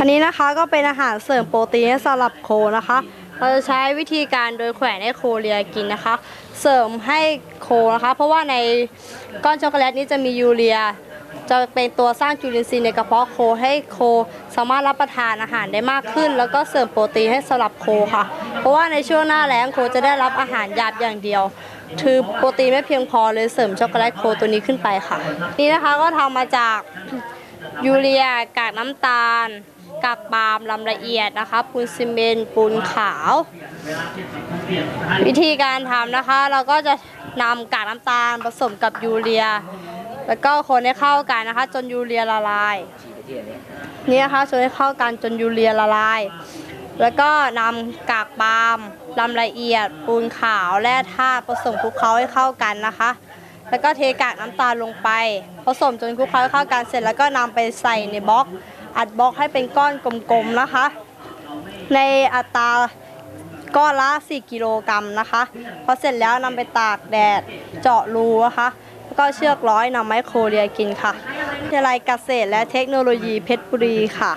อันนี้นะคะก็เป็นอาหารเสริมโปรตีนสำหรับโคนะคะ เราจะใช้วิธีการโดยแขวนให้โคเลียกินนะคะ เสริมให้โคนะคะ เพราะว่าในก้อนช็อกโกแลตนี้จะมียูเรีย จะเป็นตัวสร้างจุลินทรีย์ในกระเพาะโคให้โค สามารถรับประทานอาหารได้มากขึ้น แล้วก็เสริมโปรตีนให้สำหรับโคค่ะ เพราะว่าในช่วงหน้าแล้งโคจะได้รับอาหารหยาบอย่างเดียว คือโปรตีนไม่เพียงพอเลยเสริมช็อกโกแลตโคตัวนี้ขึ้นไปค่ะ นี่นะคะก็ทำมาจากยูเรียกากน้ำตาลกากปาล์มลำละเอียดนะคะปูนซีเมนต์ปูนขาว วิธีการทำนะคะ เราก็จะนำกากน้ำตาลผสมกับยูเรีย แล้วก็คนให้เข้ากันนะคะ จนยูเรีย ละลายนี่นะคะชนให้เข้ากันจนยูเรียละลาย แล้วก็นำกากปาล์มลำละเอียด ปูนขาวแร่ธาตุผสมคลุกเคล้าให้เข้ากันนะคะ แล้วก็เทกากน้ำตาลลงไป ผสมจนคลุกเคล้าให้เข้ากันเสร็จแล้วก็นำไปใส่ในบล็อก อัดบล็อกให้เป็นก้อนกลมๆนะคะ ในอัตราก้อนละ 4 กิโลกรัมนะคะ พอเสร็จแล้วนำไปตากแดดเจาะรูนะคะ แล้วก็เชือกร้อยนำไม้โคเรียกินค่ะวิทยาลัยเกษตรและเทคโนโลยีเพชรบุรีค่ะ